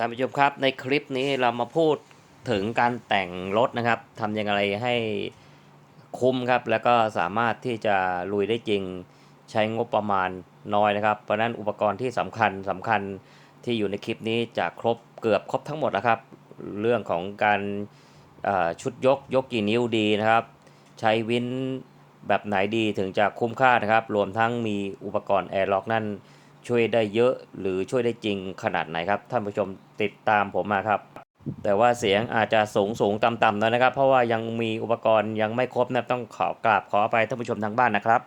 ท่านผู้ชมครับในคลิปนี้เรามาพูดถึงการแต่งรถนะครับทำยังไงให้คุ้มครับ แล้วก็สามารถที่จะลุยได้จริงใช้งบประมาณน้อยนะครับ เพราะนั้นอุปกรณ์ที่สำคัญสำคัญที่อยู่ในคลิปนี้จะครบเกือบครบทั้งหมดนะครับ เรื่องของการชุดยกยกกี่นิ้วดีนะครับ ใช้วินแบบไหนดีถึงจะคุ้มค่านะครับ รวมทั้งมีอุปกรณ์แอร์ล็อกนั่น ช่วยได้เยอะหรือช่วยได้จริงขนาดไหนครับ ท่านผู้ชมติดตามผมมาครับ แต่ว่าเสียงอาจจะสูงสูงต่ำต่ำหน่อยนะครับ เพราะว่ายังมีอุปกรณ์ยังไม่ครบนะต้องขอกราบขอไปท่านผู้ชมทางบ้านนะครับ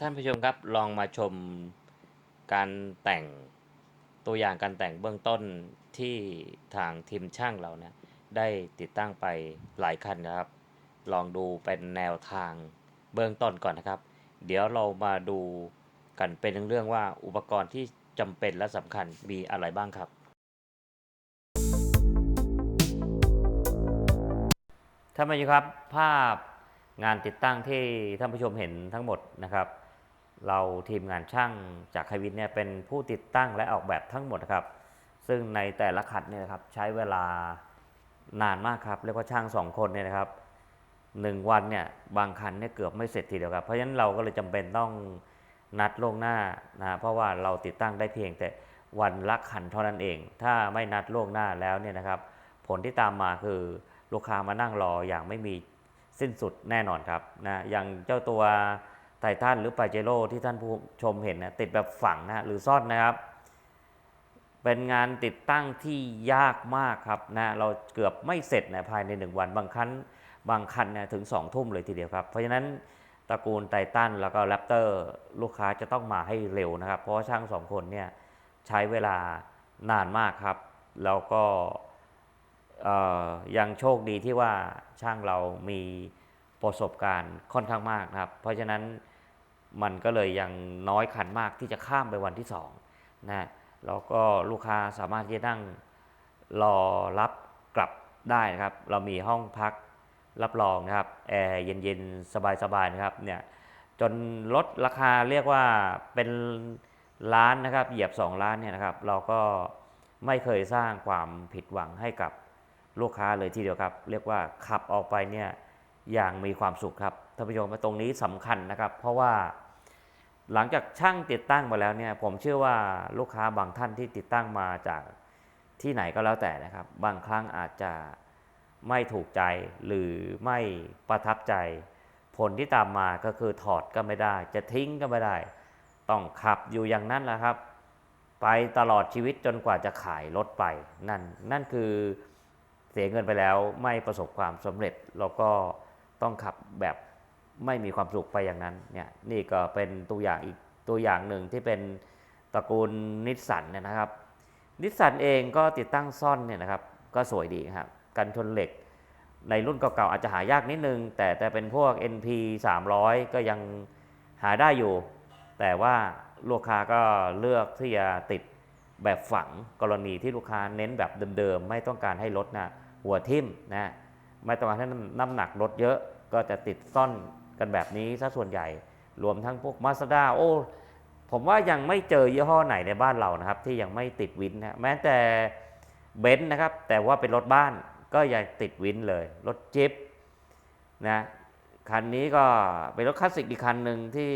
ท่านผู้ชมครับลองมาชมการแต่งตัวอย่างการแต่งเบื้องต้นที่ทางทีมช่างเราเนี่ยได้ติดตั้งไปหลายคันนะครับ ลองดูเป็นแนวทางเบื้องต้นก่อนนะครับ เดี๋ยวเรามาดู กันเป็นเรื่องว่าอุปกรณ์ที่จำเป็นและสำคัญมีอะไรบ้างครับ ท่านผู้ชมครับภาพงานติดตั้งที่ท่านผู้ชมเห็นทั้งหมดนะครับ เราทีมงานช่างจากไฮวินเนี่ยเป็นผู้ติดตั้งและออกแบบทั้งหมดครับ ซึ่งในแต่ละขัดเนี่ยนะครับใช้เวลานานมากครับเรียกว่าช่างสองคนเนี่ยนะครับหนึ่งวันเนี่ยบางคันเนี่ยเกือบไม่เสร็จทีเดียวครับ เพราะฉะนั้นเราก็เลยจำเป็นต้อง นัดล่วงหน้านะเพราะว่าเราติดตั้งได้เพียงแต่วันละคันเท่านั้นเอง ถ้าไม่นัดล่วงหน้าแล้วเนี่ยนะครับ ผลที่ตามมาคือลูกค้ามานั่งรออย่างไม่มีสิ้นสุดแน่นอนครับนะอย่างเจ้าตัวไททันหรือปาเจโร่ที่ท่านผู้ชมเห็นนะติดแบบฝังนะหรือซ่อนนะครับ เป็นงานติดตั้งที่ยากมากครับนะเราเกือบไม่เสร็จนะภายใน 1 วัน บางคันบางคันนี่ยถึง2ทุ่มเลยทีเดียวครับ เพราะฉะนั้น ตระกูลไททันแล้วก็แรปเตอร์ลูกค้าจะต้องมาให้เร็วนะครับ เพราะว่าช่างสองคนเนี่ยใช้เวลานานมากครับ แล้วก็ยังโชคดีที่ว่าช่างเรามีประสบการณ์ค่อนข้างมากนะครับ เพราะฉะนั้นมันก็เลยยังน้อยคันมากที่จะข้ามไปวันที่สองนะแล้วก็ลูกค้าสามารถที่จะนั่งรอรับกลับได้นะครับ เรามีห้องพัก รับรองนะครับแอร์เย็นๆ สบายๆนะครับเนี่ยจนลดราคาเรียกว่าเป็นล้านนะครับ เหยียบ 2 ล้านเนี่ยนะครับ เราก็ไม่เคยสร้างความผิดหวังให้กับลูกค้าเลยทีเดียวครับ เรียกว่าขับออกไปเนี่ยอย่างมีความสุขครับท่านผู้ชมตรงนี้สำคัญนะครับ เพราะว่าหลังจากช่างติดตั้งมาแล้วเนี่ยผมเชื่อว่าลูกค้าบางท่านที่ติดตั้งมาจากที่ไหนก็แล้วแต่นะครับ บางครั้งอาจจะ ไม่ถูกใจหรือไม่ประทับใจ ผลที่ตามมาก็คือถอดก็ไม่ได้ จะทิ้งก็ไม่ได้ ต้องขับอยู่อย่างนั้นแหละครับ ไปตลอดชีวิตจนกว่าจะขายรถไป นั่นนั่นคือเสียเงินไปแล้วไม่ประสบความสำเร็จแล้วก็ต้องขับแบบไม่มีความสุขไปอย่างนั้นเนี่ยนี่ก็เป็นตัวอย่างอีกตัวอย่างหนึ่งที่เป็นตระกูลนิสสันเนี่ยนะครับนิสสันเองก็ติดตั้งซ่อนเนี่ยนะครับ ก็สวยดีครับ กันชนเหล็ก ในรุ่นเก่าๆอาจจะหายากนิดนึง แต่แต่เป็นพวก NP 300 ก็ยังหาได้อยู่ แต่ว่าลูกค้าก็เลือกที่จะติดแบบฝังกรณีที่ลูกค้าเน้นแบบเดิมๆ ไม่ต้องการให้รถนะหัวทิ่มนะไม่ต้องการให้น้ำหนักรถเยอะก็จะติดซ่อนกันแบบนี้ซะส่วนใหญ่ รวมทั้งพวกมาสด้าโอ้ผมว่ายังไม่เจอยี่ห้อไหนในบ้านเรานะครับ ที่ยังไม่ติดวินนะแม้แต่เบนซ์นะครับ แต่ว่าเป็นรถบ้าน ก็ยังติดวินเลย รถจิ๊ปนะคันนี้ก็เป็นรถคลาสสิกอีกคันหนึ่งที่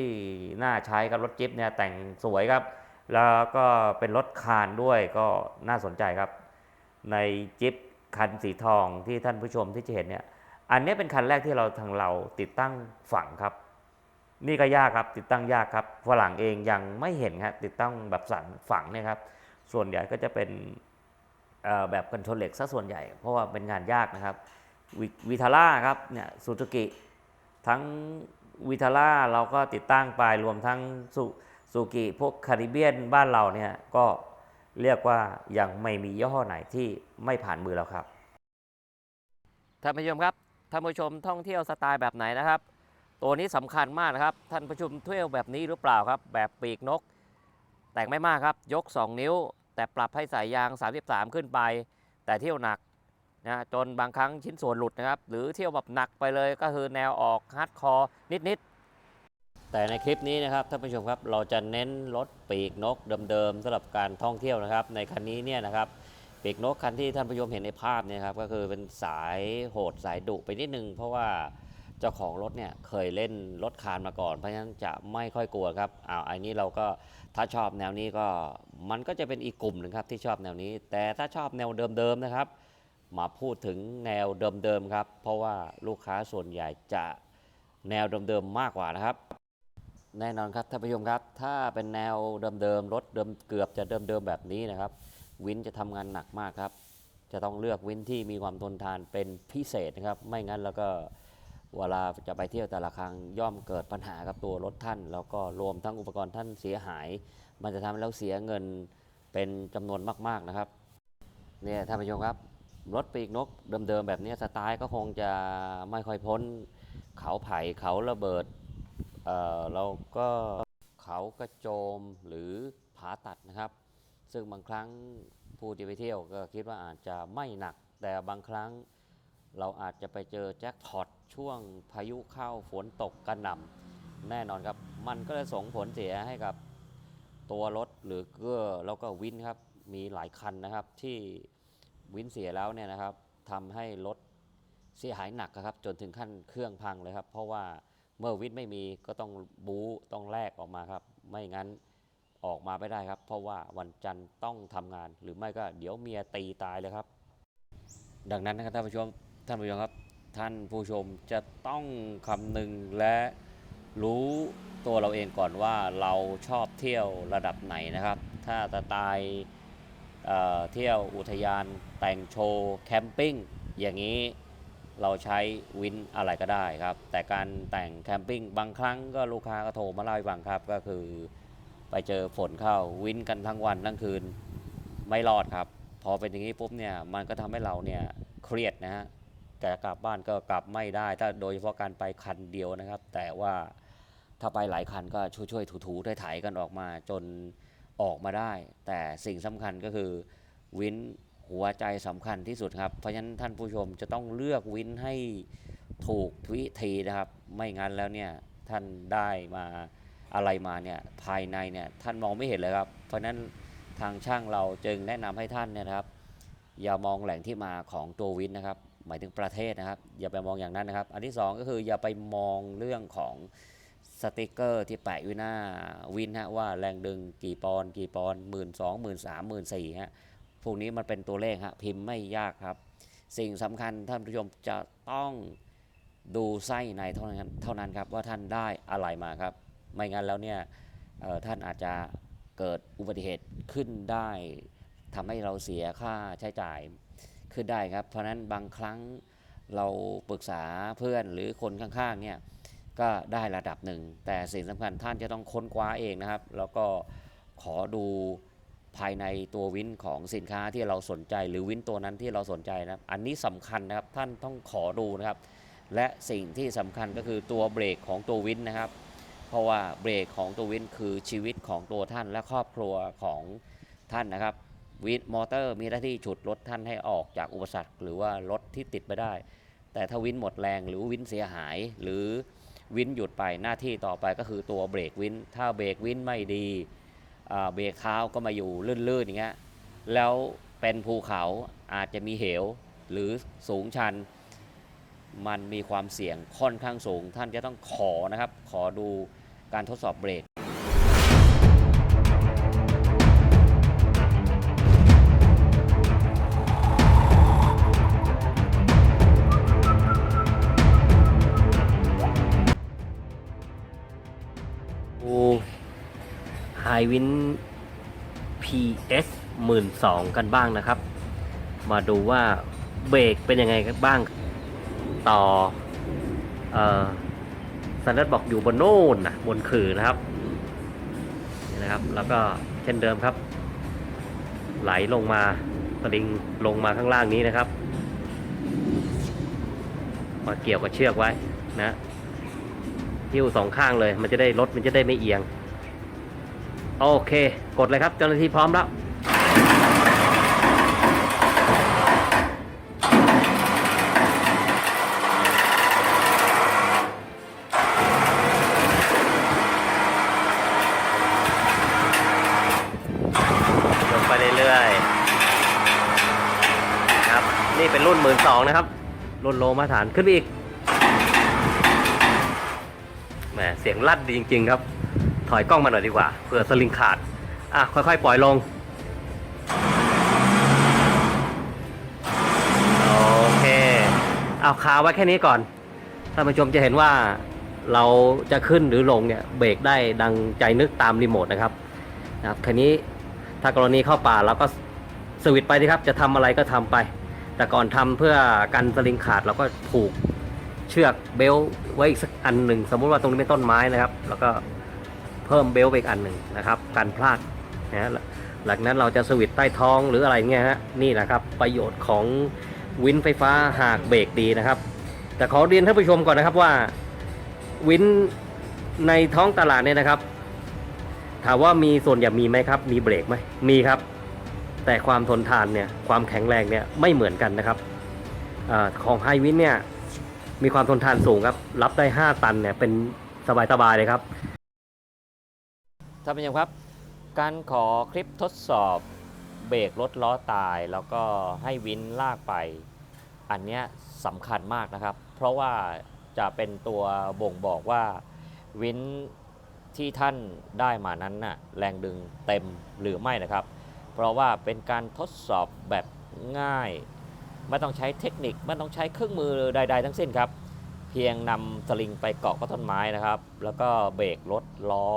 น่าใช้กับรถจิ๊ปเนี่ยแต่งสวยครับ แล้วก็เป็นรถคานด้วยก็น่าสนใจครับ ในจิ๊ปคันสีทองที่ท่านผู้ชมที่จะเห็นเนี่ยอันนี้เป็นคันแรกที่เราทางเราติดตั้งฝังครับ นี่ก็ยากครับติดตั้งยากครับฝรั่งเองยังไม่เห็นครับติดตั้งแบบสั่นฝังเนี่ยครับส่วนใหญ่ก็จะเป็น แบบกันชนเหล็กซะส่วนใหญ่ เพราะว่าเป็นงานยากนะครับวิวิทาร่าครับเนี่ยซูซูกิทั้งวิทาร่าเราก็ติดตั้งไปรวมทั้งซูซูกิพวกคาริเบียนบ้านเราเนี่ยก็เรียกว่ายังไม่มียี่ห้อไหนที่ไม่ผ่านมือเราครับท่านผู้ชมครับท่านผู้ชมท่องเที่ยวสไตล์แบบไหนนะครับ ตัวนี้สำคัญมากนะครับ ท่านผู้ชมเที่ยวแบบนี้หรือเปล่าครับ แบบปีกนก แต่งไม่มากครับ ยก 2 นิ้ว แต่ปรับให้สายยาง 33 ขึ้นไป แต่เที่ยวหนักนะจนบางครั้งชิ้นส่วนหลุดนะครับ หรือเที่ยวแบบหนักไปเลยก็คือแนวออกฮาร์ดคอร์นิดๆ แต่ในคลิปนี้นะครับท่านผู้ชมครับเราจะเน้นรถปีกนกเดิมๆสำหรับการท่องเที่ยวนะครับ ในคันนี้เนี่ยนะครับปีกนกคันที่ท่านผู้ชมเห็นในภาพเนี่ยครับก็คือเป็นสายโหดสายดุไปนิดนึงเพราะว่า เจ้าของรถเนี่ยเคยเล่นรถคานมาก่อน เพราะฉะนั้นจะไม่ค่อยกลัวครับอ้าวอันนี้เราก็ถ้าชอบแนวนี้ก็มันก็จะเป็นอีกกลุ่มหนึ่งครับที่ชอบแนวนี้ แต่ถ้าชอบแนวเดิมๆนะครับ มาพูดถึงแนวเดิมๆครับ เพราะว่าลูกค้าส่วนใหญ่จะแนวเดิมๆมากกว่านะครับ แน่นอนครับท่านผู้ชมครับ ถ้าเป็นแนวเดิมๆรถเดิมเกือบจะเดิมๆแบบนี้นะครับ วินจะทำงานหนักมากครับ จะต้องเลือกวินที่มีความทนทานเป็นพิเศษนะครับ ไม่งั้นแล้วก็ เวลาจะไปเที่ยวแต่ละครั้งย่อมเกิดปัญหากับตัวรถท่าน แล้วก็รวมทั้งอุปกรณ์ท่านเสียหาย มันจะทำให้เราเสียเงินเป็นจำนวนมาก ๆนะครับเนี่ยท่านผู้ชมครับรถปีกนกเดิมๆแบบนี้สไตล์ก็คงจะไม่ค่อยพ้น เขาไผ่เขาระเบิดเอ่อแล้วก็เขากระโจมหรือผาตัดนะครับ ซึ่งบางครั้งผู้ที่ไปเที่ยวก็คิดว่าอาจจะไม่หนักแต่บางครั้ง เราอาจจะไปเจอแจ็คพอตช่วงพายุเข้าฝนตกกระหน่ำแน่นอนครับ มันก็จะส่งผลเสียให้กับตัวรถหรือเกื้อแล้วก็วินครับ มีหลายคันนะครับที่วินเสียแล้วเนี่ยนะครับทำให้รถเสียหายหนักครับจนถึงขั้นเครื่องพังเลยครับ เพราะว่าเมื่อวินไม่มีก็ต้องบู๊ต้องแลกออกมาครับ ไม่งั้นออกมาไม่ได้ครับ เพราะว่าวันจันทร์ต้องทำงาน หรือไม่ก็เดี๋ยวเมียตีตายเลยครับ ดังนั้นนะครับท่านผู้ชม ท่านผู้ชมครับท่านผู้ชมจะต้องคำนึงและรู้ตัวเราเองก่อนว่าเราชอบเที่ยวระดับไหนนะครับ ถ้าสไตล์เเที่ยวอุทยานแต่งโชว์แคมปิ้งอย่างนี้เราใช้วินอะไรก็ได้ครับ แต่การแต่งแคมปิ้งบางครั้งก็ลูกค้าก็โทรมาเล่าให้ฟังครับ ก็คือไปเจอฝนเข้าวินกันทั้งวันทั้งคืนไม่รอดครับ พอเป็นอย่างนี้ปุ๊บเนี่ยมันก็ทำให้เราเนี่ยเครียดนะฮะ แต่กลับบ้านก็กลับไม่ได้ ถ้าโดยเฉพาะการไปคันเดียวนะครับ แต่ว่าถ้าไปหลายคันก็ช่วยๆถูๆถ่ายๆกันออกมาจนออกมาได้ แต่สิ่งสำคัญก็คือวินหัวใจสำคัญที่สุดครับ เพราะฉะนั้นท่านผู้ชมจะต้องเลือกวินให้ถูกวิธีนะครับ ไม่งั้นแล้วเนี่ยท่านได้มาอะไรมาเนี่ยภายในเนี่ยท่านมองไม่เห็นเลยครับ เพราะฉะนั้นทางช่างเราจึงแนะนำให้ท่านเนี่ยครับ อย่ามองแหล่งที่มาของตัววินนะครับ หมายถึงประเทศนะครับ อย่าไปมองอย่างนั้นนะครับ อันที่สองก็คืออย่าไปมองเรื่องของสติกเกอร์ที่แปะอยู่หน้าวินฮะว่าแรงดึงกี่ปอนกี่ปอนหมื่นสองหมื่นสามหมื่นสี่ฮะพวกนี้มันเป็นตัวเลขฮะพิมพ์ไม่ยากครับ สิ่งสำคัญท่านผู้ชมจะต้องดูไส้ในเท่านั้นเท่านั้นครับว่าท่านได้อะไรมาครับ ไม่งั้นแล้วเนี่ยท่านอาจจะเกิดอุบัติเหตุขึ้นได้ทำให้เราเสียค่าใช้จ่าย ขึ้นได้ครับ เพราะนั้นบางครั้งเราปรึกษาเพื่อนหรือคนข้างๆเนี่ยก็ได้ระดับหนึ่ง แต่สิ่งสำคัญท่านจะต้องค้นคว้าเองนะครับ แล้วก็ขอดูภายในตัววินของสินค้าที่เราสนใจ หรือวินตัวนั้นที่เราสนใจนะครับ อันนี้สำคัญนะครับท่านต้องขอดูนะครับ และสิ่งที่สำคัญก็คือตัวเบรกของตัววินนะครับ เพราะว่าเบรกของตัววินคือชีวิตของตัวท่านและครอบครัวของท่านนะครับ วินมอเตอร์มีหน้าที่ฉุดรถท่านให้ออกจากอุปสรรค หรือว่ารถที่ติดไปได้ แต่ถ้าวินหมดแรงหรือวินเสียหาย หรือวินหยุดไปหน้าที่ต่อไปก็คือตัวเบรกวิน ถ้าเบรกวินไม่ดีเบรกเท้าก็มาอยู่ลื่นๆอย่างเงี้ยแล้วเป็นภูเขาอาจจะมีเหวหรือสูงชัน มันมีความเสี่ยงค่อนข้างสูง ท่านจะต้องขอนะครับ ขอดูการทดสอบเบรก วิน PS 1 2 0 0กันบ้างนะครับ มาดูว่าเบรกเป็นยังไงกันบ้างต่อเออสันดัดบอกอยู่บนโน่นนะบนขื่อนะครับนี่นะครับ แล้วก็เช่นเดิมครับ ไหลลงมาสลิงลงมาข้างล่างนี้นะครับ มาเกี่ยวกับเชือกไว้นะหิ้วสองข้างเลย มันจะได้รถมันจะได้ไม่เอียง โอเค กดเลยครับเจ้าหน้าที่พร้อมแล้วลงไปเรื่อยๆรุ่นหมื่นสองนะครับ รุ่นโลมาตรฐานขึ้นไปอีกแหมเสียงลั่นดีจริง ๆ ครับ ถอยกล้องมาหน่อยดีกว่าเผื่อสลิงขาด อะ ค่อยๆ ปล่อยลง โอเค เอาคาไว้แค่นี้ก่อน ท่านผู้ชมจะเห็นว่าเราจะขึ้นหรือลงเนี่ยเบรกได้ดังใจนึกตามรีโมทนะครับนะครับทีนี้ถ้ากรณีเข้าป่าเราก็สวิตไปดีครับ จะทำอะไรก็ทำไป แต่ก่อนทำเพื่อกันสลิงขาดเราก็ผูกเชือกเบลต์ไว้อีกสักอันหนึ่ง สมมุติว่าตรงนี้เป็นต้นไม้นะครับ แล้วก็ เพิ่มเบลต์ไปอีกอันหนึ่งนะครับกันพลาดนะฮะหลังนั้นเราจะสวิตช์ใต้ท้องหรืออะไรเงี้ยฮะนี่แหละครับประโยชน์ของวินไฟฟ้าหากเบรกดีนะครับ แต่ขอเรียนท่านผู้ชมก่อนนะครับว่าวินในท้องตลาดเนี่ยนะครับ ถามว่ามีส่วนอย่ามีไหมครับ มีเบรกไหมมีครับ แต่ความทนทานเนี่ยความแข็งแรงเนี่ยไม่เหมือนกันนะครับอของไฮวินเนี่ยมีความทนทานสูงครับ รับได้ 5 ตันเนี่ยเป็นสบายๆเลยครับ ท่านผู้ชมครับ การขอคลิปทดสอบเบรกรถล้อตาย แล้วก็ให้วินลากไป อันเนี้ยสำคัญมากนะครับ เพราะว่าจะเป็นตัวบ่งบอกว่าวินที่ท่านได้มานั้นน่ะแรงดึงเต็มหรือไม่นะครับ เพราะว่าเป็นการทดสอบแบบง่าย ไม่ต้องใช้เทคนิคไม่ต้องใช้เครื่องมือใด ๆ ทั้งสิ้นครับ เพียงนำสลิงไปเกาะกับต้นไม้นะครับ แล้วก็เบรกรถล้อ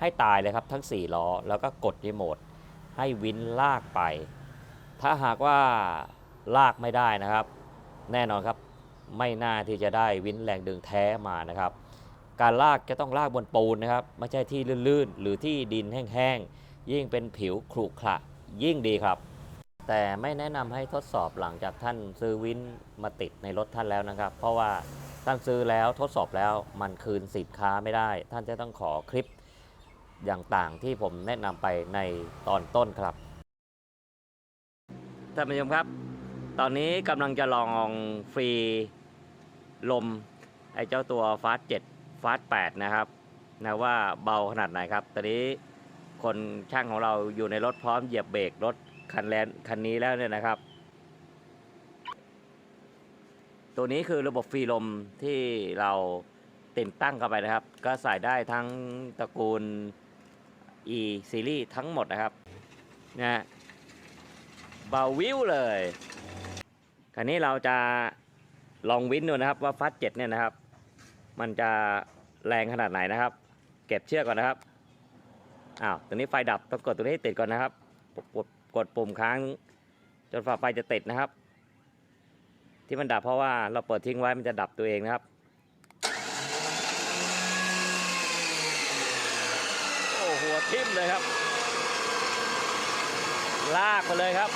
ให้ตายเลยครับทั้ง 4 ล้อ แล้วก็กดรีโมทให้วินลากไป ถ้าหากว่าลากไม่ได้นะครับ แน่นอนครับไม่น่าที่จะได้วินแรงดึงแท้มานะครับ การลากจะต้องลากบนปูนนะครับไม่ใช่ที่ลื่นๆ หรือที่ดินแห้งๆ ยิ่งเป็นผิวขรุขระยิ่งดีครับ แต่ไม่แนะนำให้ทดสอบหลังจากท่านซื้อวินมาติดในรถท่านแล้วนะครับ เพราะว่าท่านซื้อแล้วทดสอบแล้วมันคืนสินค้าไม่ได้ ท่านจะต้องขอคลิป อย่างต่างที่ผมแนะนำไปในตอนต้นครับท่านผู้ชมครับ ตอนนี้กำลังจะลองฟรีลมไอ้เจ้าตัวฟาส7ฟาส8นะครับนะว่าเบาขนาดไหนครับ ตอนนี้คนช่างของเราอยู่ในรถพร้อมเหยียบเบรกรถคันแลนคันนี้แล้วเนี่ยนะครับ ตัวนี้คือระบบฟรีลมที่เราติดตั้งเข้าไปนะครับ ก็ใส่ได้ทั้งตระกูล e ซีรีส์ทั้งหมดนะครับนะเบาวิวเลย คราวนี้เราจะลองวินดูนะครับว่าฟัสเจ็ดเนี่ยนะครับ มันจะแรงขนาดไหนนะครับ เก็บเชือกก่อนนะครับอ้าวตรงนี้ไฟดับต้องกดตรงนี้ให้ติดก่อนนะครับกดกดปุ่มค้างจนฝาไฟจะติดนะครับ ที่มันดับเพราะว่าเราเปิดทิ้งไว้มันจะดับตัวเองนะครับ โอ้หัว ทิ่มเลยครับ ลากไปเลยครับ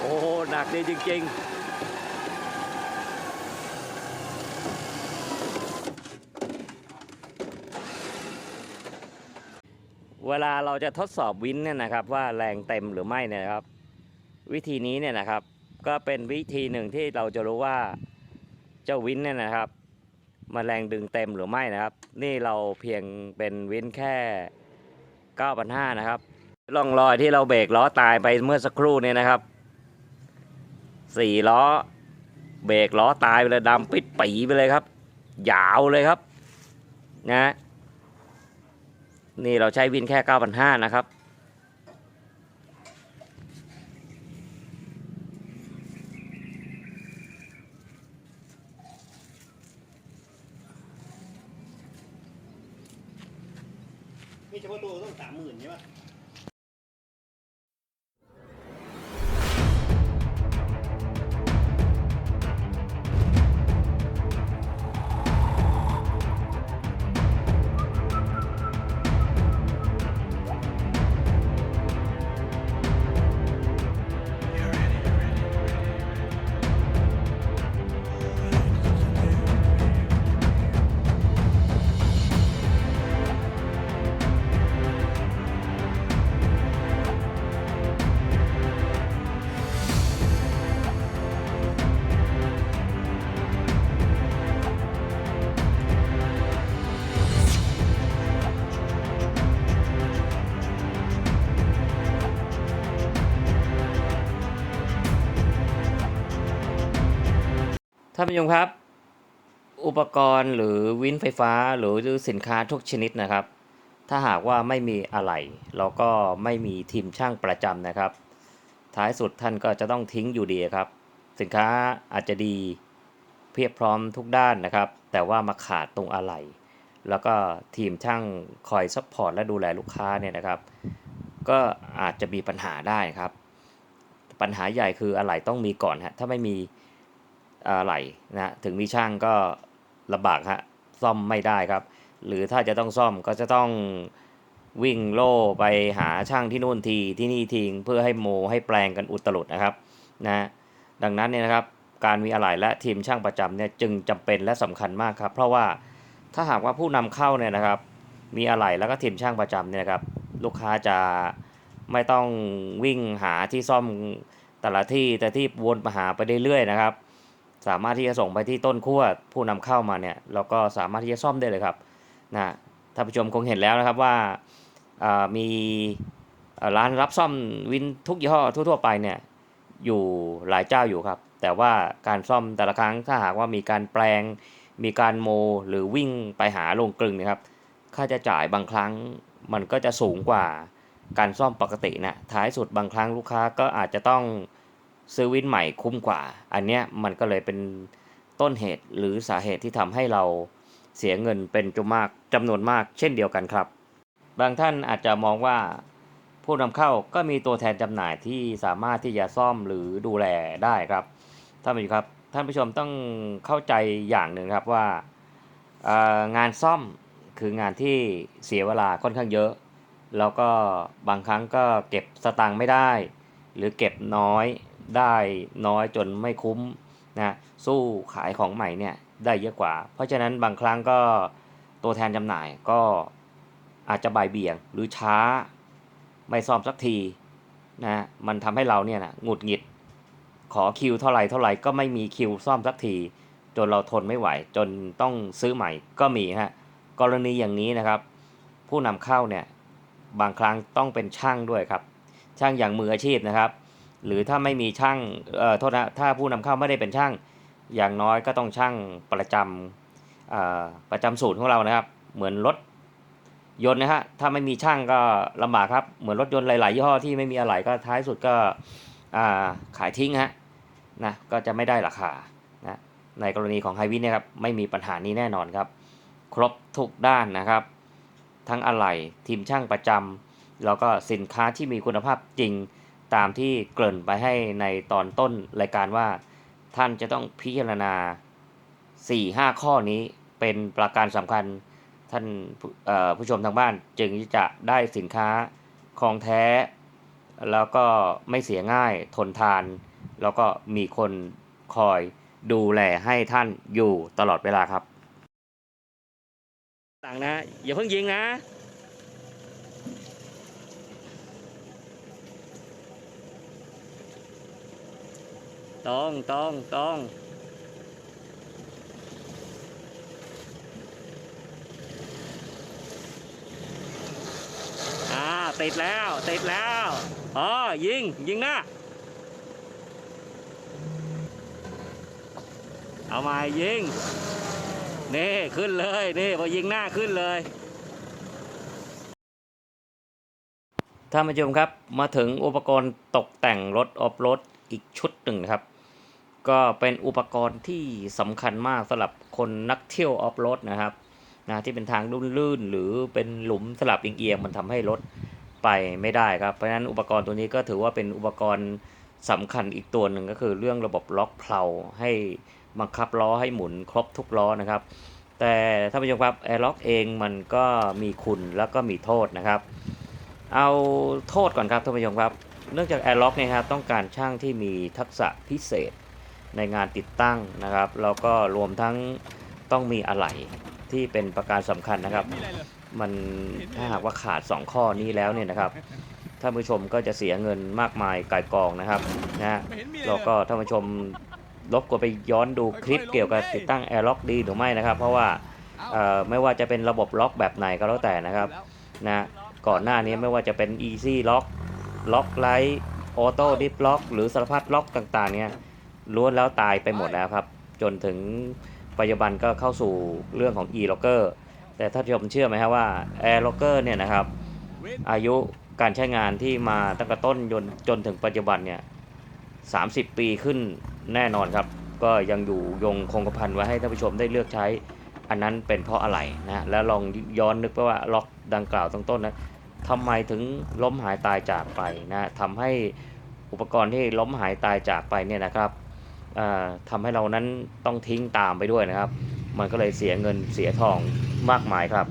โอ้โหหนักดีจริง ๆเวลาเราจะทดสอบวินเนี่ยนะครับว่าแรงเต็มหรือไม่เนี่ยครับ วิธีนี้เนี่ยนะครับ ก็เป็นวิธีหนึ่งที่เราจะรู้ว่าเจ้าวินเนี่ยนะครับมันแรงดึงเต็มหรือไม่นะครับ นี่เราเพียงเป็นวินแค่ 9,500 นะครับร่องรอยที่เราเบรกล้อตายไปเมื่อสักครู่เนี่ยนะครับสี่ล้อเบรกล้อตายไปเลยดำปิดปีไปเลยครับ ยาวเลยครับนะนี่เราใช้วินแค่ 9,500 นะครับ มีเฉพาะตัวต้องสามหมื่นใช่ไห มท่านผู้ชมครับ อุปกรณ์หรือวินไฟฟ้าหรือสินค้าทุกชนิดนะครับ ถ้าหากว่าไม่มีอะไหล่แล้วก็ไม่มีทีมช่างประจำนะครับ ท้ายสุดท่านก็จะต้องทิ้งอยู่ดีครับ สินค้าอาจจะดีเพียบพร้อมทุกด้านนะครับ แต่ว่ามาขาดตรงอะไหล่แล้วก็ทีมช่างคอยซัพพอร์ตและดูแลลูกค้าเนี่ยนะครับ ก็อาจจะมีปัญหาได้ครับ ปัญหาใหญ่คืออะไหล่ต้องมีก่อนฮะถ้าไม่มี ไหล่นะฮะถึงมีช่างก็ลำบากฮะซ่อมไม่ได้ครับ หรือถ้าจะต้องซ่อมก็จะต้องวิ่งโล่ไปหาช่างที่นู่นทีที่นี่ทีเพื่อให้โมให้แปลงกันอุตลุดนะครับนะดังนั้นเนี่ยนะครับการมีอะไหล่และทีมช่างประจำเนี่ยจึงจำเป็นและสำคัญมากครับ เพราะว่าถ้าหากว่าผู้นำเข้าเนี่ยนะครับ มีอะไหล่แล้วก็ทีมช่างประจำเนี่ยครับ ลูกค้าจะไม่ต้องวิ่งหาที่ซ่อมแต่ละที่แต่ที่วนมาหาไปเรื่อยๆนะครับ สามารถที่จะส่งไปที่ต้นขั้วผู้นำเข้ามาเนี่ยเราก็สามารถที่จะซ่อมได้เลยครับนะท่านผู้ชมคงเห็นแล้วนะครับว่าามีร้านรับซ่อมวินทุกยี่ห้อทั่ว ๆ ไปเนี่ยอยู่หลายเจ้าอยู่ครับ แต่ว่าการซ่อมแต่ละครั้งถ้าหากว่ามีการแปลง มีการโม หรือวิ่งไปหาโรงกลึงนะครับ ค่าใช้จ่ายบางครั้งมันก็จะสูงกว่าการซ่อมปกตินะท้ายสุดบางครั้งลูกค้าก็อาจจะต้อง ซื้อวินใหม่คุ้มกว่า อันเนี้ยมันก็เลยเป็นต้นเหตุหรือสาเหตุที่ทำให้เราเสียเงินเป็นจำมากจำนวนมาก เช่นเดียวกันครับ บางท่านอาจจะมองว่า ผู้นำเข้าก็มีตัวแทนจำหน่ายที่สามารถที่จะซ่อมหรือดูแลได้ครับท่านผู้ชมครับ ท่านผู้ชมต้องเข้าใจอย่างหนึ่งครับว่างานซ่อมคืองานที่เสียเวลาค่อนข้างเยอะ แล้วก็บางครั้งก็เก็บสตางค์ไม่ได้ หรือเก็บน้อย ได้น้อยจนไม่คุ้มนะสู้ขายของใหม่เนี่ยได้เยอะกว่า เพราะฉะนั้นบางครั้งก็ตัวแทนจำหน่ายก็อาจจะบ่ายเบี่ยงหรือช้าไม่ซ่อมสักทีนะมันทำให้เราเนี่ยนะหงุดหงิด ขอคิวเท่าไหร่เท่าไหร่ก็ไม่มีคิวซ่อมสักที จนเราทนไม่ไหว จนต้องซื้อใหม่ก็มีฮะกรณีอย่างนี้นะครับ ผู้นำเข้าเนี่ยบางครั้งต้องเป็นช่างด้วยครับ ช่างอย่างมืออาชีพนะครับ หรือถ้าไม่มีช่างเอ่อโทษนะถ้าผู้นำเข้าไม่ได้เป็นช่าง อย่างน้อยก็ต้องช่างประจำประจำสูตรของเรานะครับ เหมือนรถยนต์นะฮะถ้าไม่มีช่างก็ลำบากครับเหมือนรถยนต์หลาย ๆ ยี่ห้อที่ไม่มีอะไรก็ท้ายสุดก็ขายทิ้งฮะนะก็จะไม่ได้ราคานะในกรณีของไฮวินเนี่ยครับไม่มีปัญหานี้แน่นอนครับ ครบทุกด้านนะครับ ทั้งอะไหล่ทีมช่างประจำแล้วก็สินค้าที่มีคุณภาพจริง ตามที่เกริ่นไปให้ในตอนต้นรายการว่า ท่านจะต้องพิจารณา 4-5 ข้อนี้เป็นประการสำคัญท่านผู้เอ่อผู้ชมทางบ้านจึงจะได้สินค้าของแท้ แล้วก็ไม่เสียง่ายทนทาน แล้วก็มีคนคอยดูแลให้ท่านอยู่ตลอดเวลาครับ ต่างนะ อย่าเพิ่งยิงนะ ต้องต้องต้องอ่าติดแล้วติดแล้วอ๋อยิง ยิงหน้า เอามายิง นี่ ขึ้นเลย นี่ พอยิงหน้าขึ้นเลยท่านผู้ชมครับมาถึงอุปกรณ์ตกแต่งรถออฟโรดอีกชุดหนึ่งครับ ก็เป็นอุปกรณ์ที่สำคัญมากสำหรับคนนักเที่ยวออฟโรดนะครับนะที่เป็นทางลื่นๆหรือเป็นหลุมสลับเอียงๆมันทำให้รถไปไม่ได้ครับ เพราะฉะนั้นอุปกรณ์ตัวนี้ก็ถือว่าเป็นอุปกรณ์สำคัญอีกตัวหนึ่งก็คือเรื่องระบบล็อกเพลาให้บังคับล้อให้หมุนครบทุกล้อนะครับ แต่ท่านผู้ชมครับแอร์ล็อกเองมันก็มีคุณแล้วก็มีโทษนะครับ เอาโทษก่อนครับท่านผู้ชมครับ เนื่องจากแอร์ล็อกเนี่ยครับต้องการช่างที่มีทักษะพิเศษ ในงานติดตั้งนะครับแล้วก็รวมทั้งต้องมีอะไหล่ที่เป็นประการสำคัญนะครับ มันถ้าหากว่าขาด 2 ข้อนี้แล้วเนี่ยนะครับท่านผู้ชมก็จะเสียเงินมากมายก่ายกองนะครับนะแล้วก็ท่านผู้ชมลบกดไปย้อนดูคลิปเกี่ยวกับติดตั้งแอร์ล็อกดีหรือไม่นะครับ เพราะว่าไม่ว่าจะเป็นระบบล็อกแบบไหนก็แล้วแต่นะครับนะก่อนหน้านี้ไม่ว่าจะเป็น Easy Lock ล็อกไลท์ออโต้ดิฟล็อกหรือสารพัดล็อกต่างๆเนี่ย ล้วนแล้วตายไปหมดแล้วครับ จนถึงปัจจุบันก็เข้าสู่เรื่องของ e-locker แต่ท่านผู้ชมเชื่อไหมครับว่า air locker เนี่ยนะครับ อายุการใช้งานที่มาตั้งแต่ต้นจนจนถึงปัจจุบันเนี่ย30 ปีขึ้นแน่นอนครับ ก็ยังอยู่ยงคงกระพันไว้ให้ท่านผู้ชมได้เลือกใช้ อันนั้นเป็นเพราะอะไรนะแล้วลองย้อนนึกไปว่าล็อกดังกล่าวตั้งต้นนะทำไมถึงล้มหายตายจากไปนะทำให้อุปกรณ์ที่ล้มหายตายจากไปเนี่ยนะครับ ทำให้เรานั้นต้องทิ้งตามไปด้วยนะครับ มันก็เลยเสียเงินเสียทองมากมายครับ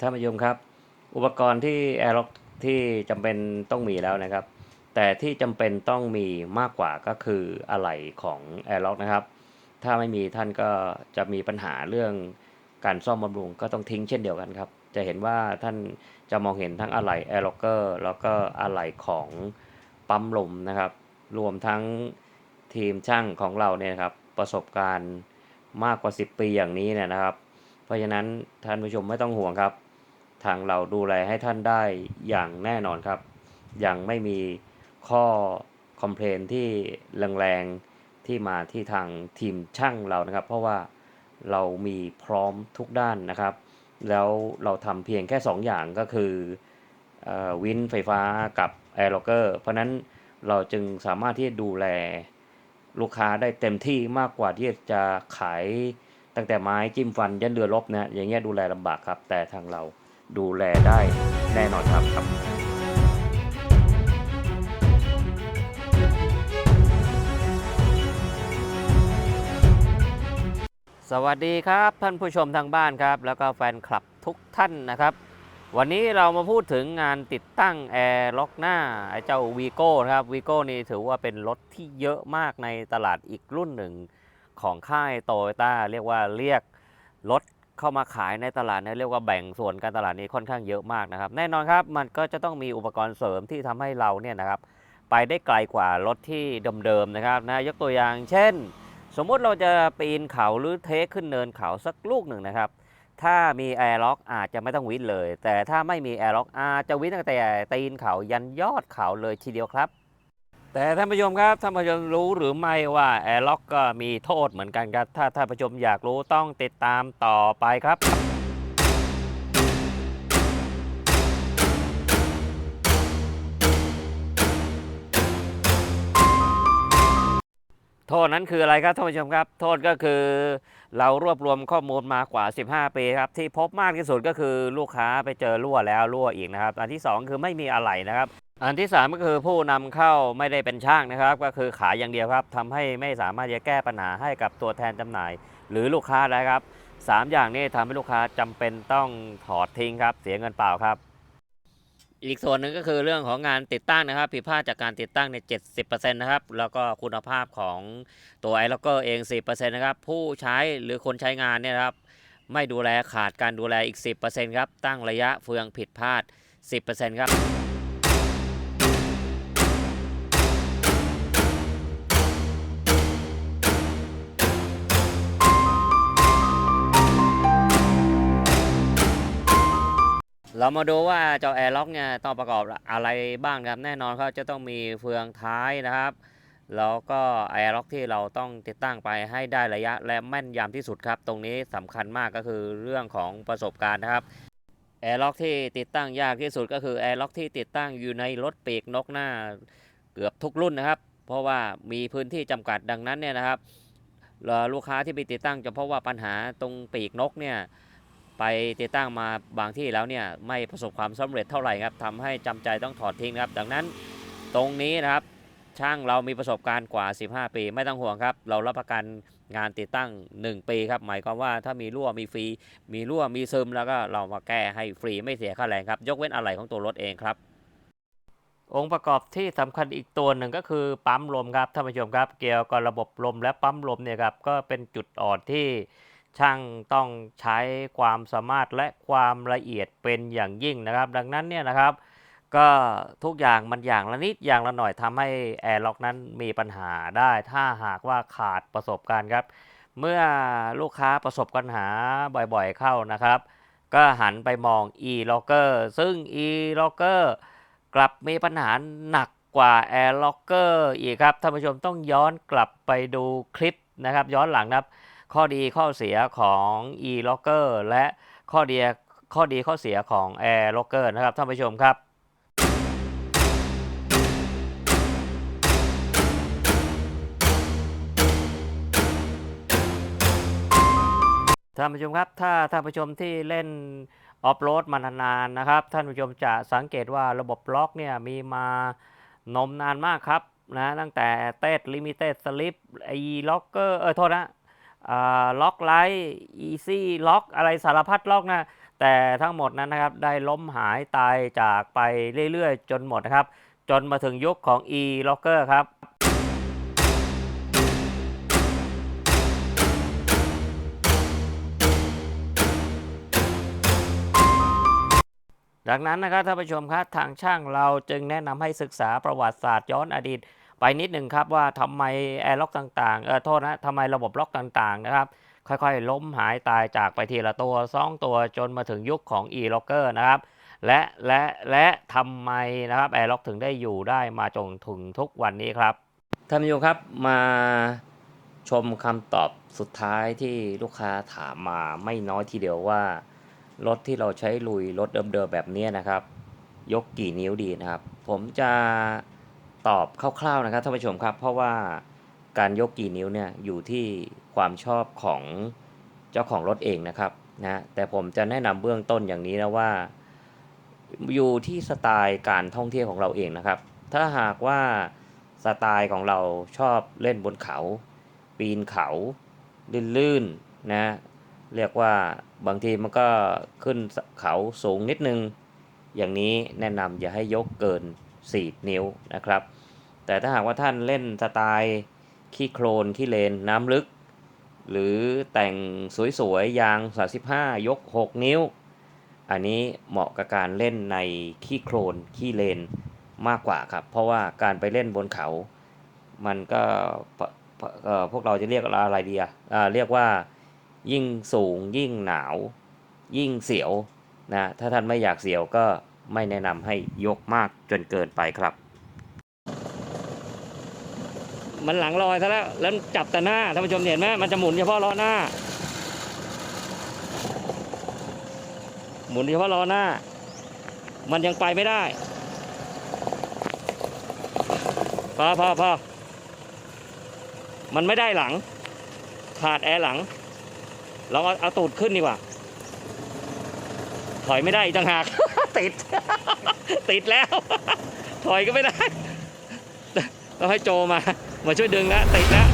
ท่านผู้ชมครับ อุปกรณ์ที่แอร์ล็อกที่จำเป็นต้องมีแล้วนะครับ แต่ที่จำเป็นต้องมีมากกว่าก็คืออะไหล่ของ a i r l o c k นะครับ ถ้าไม่มีท่านก็จะมีปัญหาเรื่องการซ่อมบำรุงก็ต้องทิ้งเช่นเดียวกันครับ จะเห็นว่าท่านจะมองเห็นทั้งอะไหล่ Air Locker แล้วก็อะไหล่ของปั๊มลมนะครับ รวมทั้ง ทีมช่างของเราเนี่ยครับประสบการณ์มากกว่า 10 ปีอย่างนี้เนี่ยนะครับ เพราะฉะนั้นท่านผู้ชมไม่ต้องห่วงครับ ทางเราดูแลให้ท่านได้อย่างแน่นอนครับ ยังไม่มีข้อคอมเพลนที่แรงๆที่มาที่ทางทีมช่างเรานะครับ เพราะว่าเรามีพร้อมทุกด้านนะครับ แล้วเราทำเพียงแค่ 2 อย่างก็คืออวินไฟฟ้ากับ Air Locker เพราะฉะนั้นเราจึงสามารถที่จะดูแล ลูกค้าได้เต็มที่มากกว่าที่จะขายตั้งแต่ไม้จิ้มฟันยันเรือรบนะอย่างเงี้ยดูแลลำบากครับ แต่ทางเราดูแลได้แน่นอนครับครับ สวัสดีครับท่านผู้ชมทางบ้านครับ แล้วก็แฟนคลับทุกท่านนะครับ วันนี้เรามาพูดถึงงานติดตั้งแอร์ล็อกหน้าไอ้เจ้าวีโก้นะครับวีโก้นี่ถือว่าเป็นรถที่เยอะมากในตลาดอีกรุ่นหนึ่งของค่ายโตโยต้าเรียกว่าเรียกรถเข้ามาขายในตลาดนี่เรียกว่าแบ่งส่วนการตลาดนี้ค่อนข้างเยอะมากนะครับ แน่นอนครับมันก็จะต้องมีอุปกรณ์เสริมที่ทำให้เราเนี่ยนะครับไปได้ไกลกว่ารถที่เดิมๆนะครับนะยกตัวอย่างเช่น สมมุติเราจะปีนเขาหรือเทคขึ้นเนินเขาสักลูกหนึ่งนะครับ ถ้ามีแอร์ล็อกอาจจะไม่ต้องวินเลย แต่ถ้าไม่มีแอร์ล็อกอาจจะวินตั้งแต่ตีนเขายันยอดเขาเลยทีเดียวครับ แต่ท่านผู้ชมครับท่านผู้ชมรู้หรือไม่ว่าแอร์ล็อกก็มีโทษเหมือนกันครับ ถ้าท่านผู้ชมอยากรู้ต้องติดตามต่อไปครับโทษนั้นคืออะไรครับท่านผู้ชมครับ โทษก็คือ เรารวบรวมข้อมูลมากว่า 15 ปีครับที่พบมากที่สุดก็คือลูกค้าไปเจอรั่วแล้วรั่วอีกนะครับ อันที่ 2 คือไม่มีอะไหล่นะครับ อันที่ 3 ก็คือผู้นำเข้าไม่ได้เป็นช่างนะครับ ก็คือขายอย่างเดียวครับทำให้ไม่สามารถจะแก้ปัญหาให้กับตัวแทนจำหน่าย หรือลูกค้าได้ครับสามอย่างนี้ทำให้ลูกค้าจำเป็นต้องถอดทิ้งครับเสียเงินเปล่าครับ อีกส่วนหนึ่งก็คือเรื่องของงานติดตั้งนะครับ ผิดพลาดจากการติดตั้งใน 70%นะครับ แล้วก็คุณภาพของตัวไอล็อกเกอร์เอง 10%นะครับ ผู้ใช้หรือคนใช้งานเนี่ยครับ ไม่ดูแลขาดการดูแลอีก 10%ครับ ตั้งระยะเฟืองผิดพลาด 10%ครับ เรามาดูว่าเจ้าแอร์ล็อกเนี่ยต้องประกอบอะไรบ้างครับแน่นอนเขาจะต้องมีเฟืองท้ายนะครับ แล้วก็แอร์ล็อกที่เราต้องติดตั้งไปให้ได้ระยะและแม่นยำที่สุดครับ ตรงนี้สำคัญมากก็คือเรื่องของประสบการณ์นะครับแอร์ล็อกที่ติดตั้งยากที่สุดก็คือแอร์ล็อกที่ติดตั้งอยู่ในรถปีกนกหน้าเกือบทุกรุ่นนะครับ เพราะว่ามีพื้นที่จำกัดดังนั้นเนี่ยนะครับลูกค้าที่ไปติดตั้งจะพราะว่าปัญหาตรงปีกนกเนี่ย ไปติดตั้งมาบางที่แล้วเนี่ยไม่ประสบความสำเร็จเท่าไหร่ครับทำให้จำใจต้องถอดทิ้งครับ ดังนั้นตรงนี้นะครับช่างเรามีประสบการณ์กว่า 15 ปี ไม่ต้องห่วงครับ เรารับประกันงานติดตั้ง 1 ปีครับ หมายความว่าถ้ามีรั่วมีฟรี มีรั่วมีซึมแล้วก็เรามาแก้ให้ฟรีไม่เสียค่าแรงครับ ยกเว้นอะไหล่ของตัวรถเองครับ องค์ประกอบที่สำคัญอีกตัวหนึ่งก็คือปั๊มลมครับท่านผู้ชมครับ เกี่ยวกับระบบลมและปั๊มลมเนี่ยครับก็เป็นจุดอ่อนที่ ช่างต้องใช้ความสามารถและความละเอียดเป็นอย่างยิ่งนะครับ ดังนั้นเนี่ยนะครับ ก็ทุกอย่างมันอย่างละนิดอย่างละหน่อยทำให้แอร์ล็อกนั้นมีปัญหาได้ ถ้าหากว่าขาดประสบการณ์ครับ เมื่อลูกค้าประสบปัญหาบ่อยๆเข้านะครับ ก็หันไปมอง e-locker ซึ่ง e-locker กลับมีปัญหาหนักกว่า Air Locker อีกครับท่านผู้ชมต้องย้อนกลับไปดูคลิปนะครับ ย้อนหลังนะครับ ข้อดีข้อเสียของ e-locker และข้อดีข้อดีข้อเสียของ air locker นะครับท่านผู้ชมครับท่านผู้ชมครับถ้าท่านผู้ชมที่เล่นออฟโรดมานานๆนะครับ ท่านผู้ชมจะสังเกตว่าระบบล็อกเนี่ยมีมานมนานมากครับนะตั้งแต่เตสลิมิเต็ดสลิปไอล็อกเกอร์เออโทษนะ ล็อกไลท์อีซี่ล็อกอะไรสารพัดล็อกนะแต่ทั้งหมดนั้นนะครับได้ล้มหายตายจากไปเรื่อยๆ จนหมดนะครับ จนมาถึงยุคของ e-locker ครับดังนั้นนะครับท่านผู้ชมครับทางช่างเราจึงแนะนำให้ศึกษาประวัติศาสตร์ย้อนอดีต ไปนิดหนึ่งครับว่าทำไมแอร์ล็อกต่างๆเออโทษนะทำไมระบบล็อกต่างๆนะครับค่อยๆ ล้มหายตายจากไปทีละตัวสองตัวจนมาถึงยุคของ e-locker นะครับและและและทำไมนะครับแอร์ล็อกถึงได้อยู่ได้มาจนถึงทุกวันนี้ครับท่านผู้ชมครับมาชมคำตอบสุดท้ายที่ลูกค้าถามมาไม่น้อยทีเดียวว่า รถที่เราใช้ลุยรถเดิมๆแบบนี้นะครับ ยกกี่นิ้วดีนะครับ ผมจะ ตอบคร่าวๆนะครับท่านผู้ชมครับ เพราะว่าการยกกี่นิ้วเนี่ยอยู่ที่ความชอบของเจ้าของรถเองนะครับนะแต่ผมจะแนะนำเบื้องต้นอย่างนี้นะว่า อยู่ที่สไตล์การท่องเที่ยวของเราเองนะครับ ถ้าหากว่าสไตล์ของเราชอบเล่นบนเขา ปีนเขาลื่นๆนะเรียกว่าบางทีมันก็ขึ้นเขาสูงนิดนึง อย่างนี้แนะนำอย่าให้ยกเกิน 4 นิ้วนะครับ แต่ถ้าหากว่าท่านเล่นสไตล์ขี้โคลนขี้เลนน้ำลึก หรือแต่งสวยๆยาง 35 ยก 6 นิ้ว อันนี้เหมาะกับการเล่นในขี้โคลนขี้เลนมากกว่าครับ เพราะว่าการไปเล่นบนเขา มันก็พวกเราจะเรียกอะไรดีอะเรียกว่ายิ่งสูงยิ่งหนาว ยิ่งเสียวนะถ้าท่านไม่อยากเสียวก็ไม่แนะนำให้ยกมากจนเกินไปครับ มันหลังลอยซะแล้ว แล้วจับแต่หน้าท่านผู้ชมเห็นไหมมันจะหมุนเฉพาะล้อหน้า หมุนเฉพาะล้อหน้า มันยังไปไม่ได้พอพอพอมันไม่ได้หลัง ขาดแอร์หลังเราเอาเอาตูดขึ้นดีกว่า ถอยไม่ได้อีกต่างหาก ติด ติดแล้ว ถอยก็ไม่ได้ ต้องให้โจมา มาช่วยดึงนะติดนะ